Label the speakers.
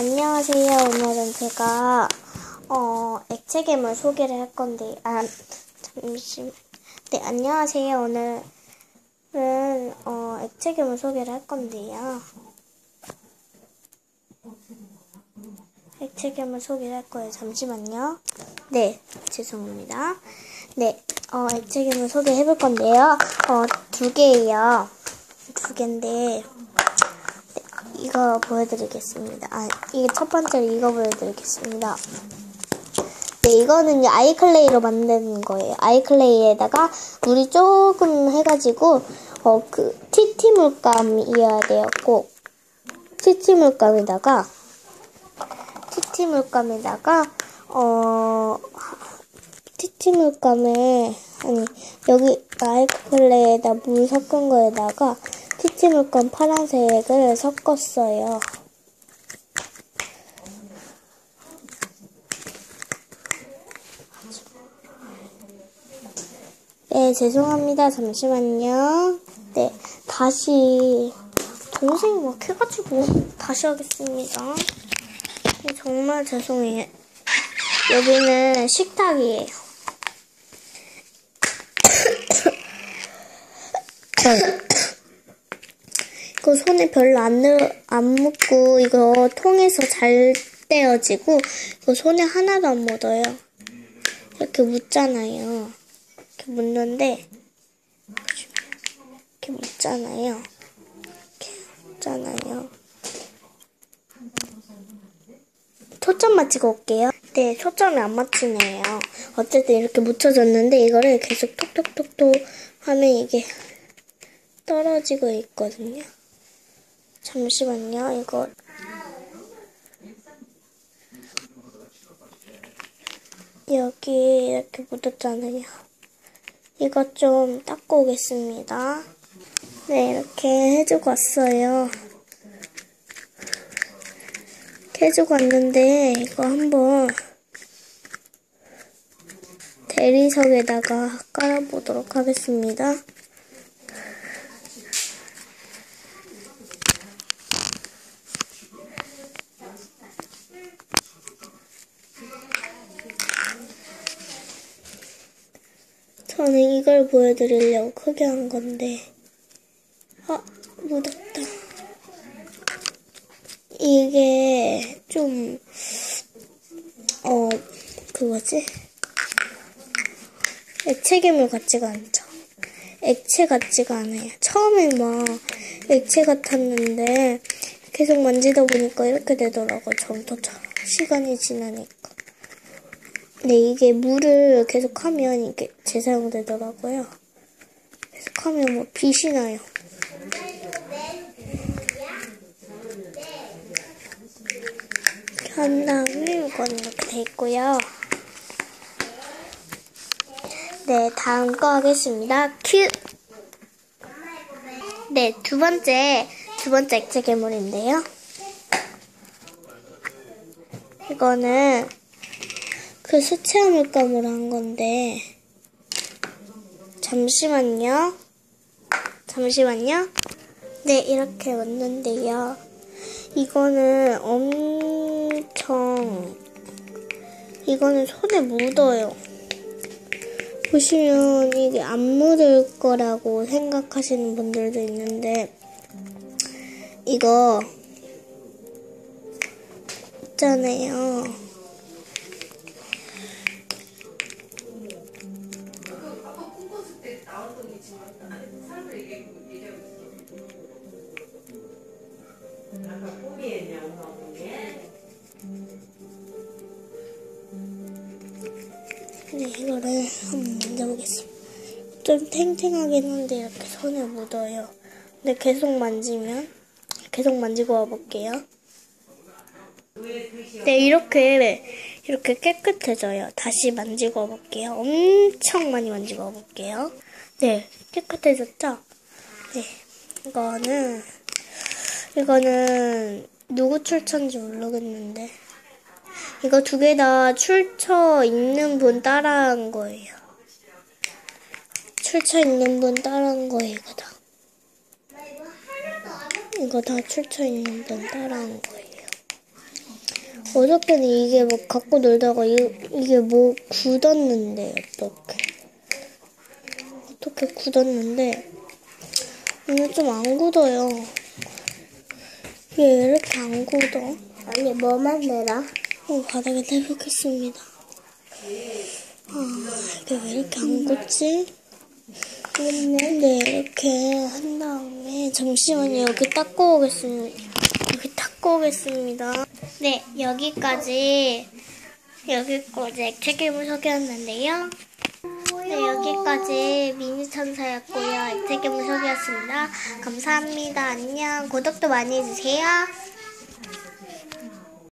Speaker 1: 안녕하세요. 오늘은 제가 어, 액체 괴물 소개를 할 건데 아 잠시 네 안녕하세요. 오늘은 어, 액체 괴물 소개를 할 건데요. 액체 괴물 소개를 할 거예요. 잠시만요. 네 죄송합니다. 네 어, 액체 괴물 소개해 볼 건데요. 어, 두 개예요. 두 개인데 이거 보여드리겠습니다. 아, 이게 첫 번째로 이거 보여드리겠습니다. 네, 이거는 아이클레이로 만드는 거예요. 아이클레이에다가 물이 조금 해가지고, 어, 그, 티티 물감이어야 돼요, 꼭. 티티 물감에다가, 티티 물감에다가, 어, 티티 물감에, 아니, 여기 아이클레이에다 물 섞은 거에다가, 티티 물감 파란색을 섞었어요. 네, 죄송합니다. 잠시만요. 네, 다시 동생이 막 해가지고 다시 하겠습니다. 네, 정말 죄송해요. 여기는 식탁이에요. 이거 손에 별로 안, 늘, 안 묻고 이거 통에서 잘 떼어지고 이거 손에 하나도 안 묻어요. 이렇게 묻잖아요. 이렇게 묻는데 이렇게 묻잖아요. 이렇게 묻잖아요. 초점 맞추고 올게요. 네, 초점이 안 맞추네요. 어쨌든 이렇게 묻혀졌는데 이거를 계속 톡톡톡톡 하면 이게 떨어지고 있거든요. 잠시만요, 이거. 여기 이렇게 묻었잖아요. 이것 좀 닦고 오겠습니다. 네, 이렇게 해주고 왔어요. 해주고 왔는데, 이거 한번 대리석에다가 깔아보도록 하겠습니다. 저는 이걸 보여드리려고 크게 한 건데, 아, 묻었다. 이게 좀, 어, 그거지? 액체 괴물 같지가 않죠. 액체 같지가 않아요. 처음에 막 액체 같았는데, 계속 만지다 보니까 이렇게 되더라고요. 점토처럼. 시간이 지나니까. 근데 이게 물을 계속 하면 이게 재사용되더라고요. 계속하면 뭐 빛이 나요. 한 다음에 이건 이렇게 돼 있고요. 네, 다음 거 하겠습니다. 큐! 네, 두 번째, 두 번째 액체 괴물인데요. 이거는 그 수채화 물감으로 한 건데 잠시만요. 잠시만요. 네, 이렇게 왔는데요. 이거는 엄청 이거는 손에 묻어요. 보시면 이게 안 묻을 거라고 생각하시는 분들도 있는데 이거 있잖아요. 네, 이거를 한번 만져보겠습니다. 좀 탱탱하긴 한데 이렇게 손에 묻어요. 근데 계속 만지면 계속 만지고 와볼게요. 네, 이렇게 이렇게 깨끗해져요. 다시 만지고 와볼게요. 엄청 많이 만지고 와볼게요. 네, 깨끗해졌죠? 네, 이거는 이거는 누구 출처인지 모르겠는데 이거 두 개 다 출처 있는 분 따라한 거예요. 출처 있는 분 따라한 거예요, 이거 다. 이거 다 출처 있는 분 따라한 거예요. 어저께는 이게 뭐 갖고 놀다가 이, 이게 뭐 굳었는데 어떻게 어떻게 굳었는데 오늘 좀 안 굳어요. 왜 이렇게 안 굳어?
Speaker 2: 언니 뭐 만들어?
Speaker 1: 어, 바닥에 내놓겠습니다. 아, 이게 왜 이렇게 안 굳지? 네, 이렇게 한 다음에, 잠시만요. 여기 닦고 오겠습니다. 여기 닦고 오겠습니다. 네, 여기까지, 여기까지 액체괴물 소개였는데요. 네, 여기까지 미니 천사였고요. 액체괴물 소개였습니다. 감사합니다. 안녕. 구독도 많이 해주세요.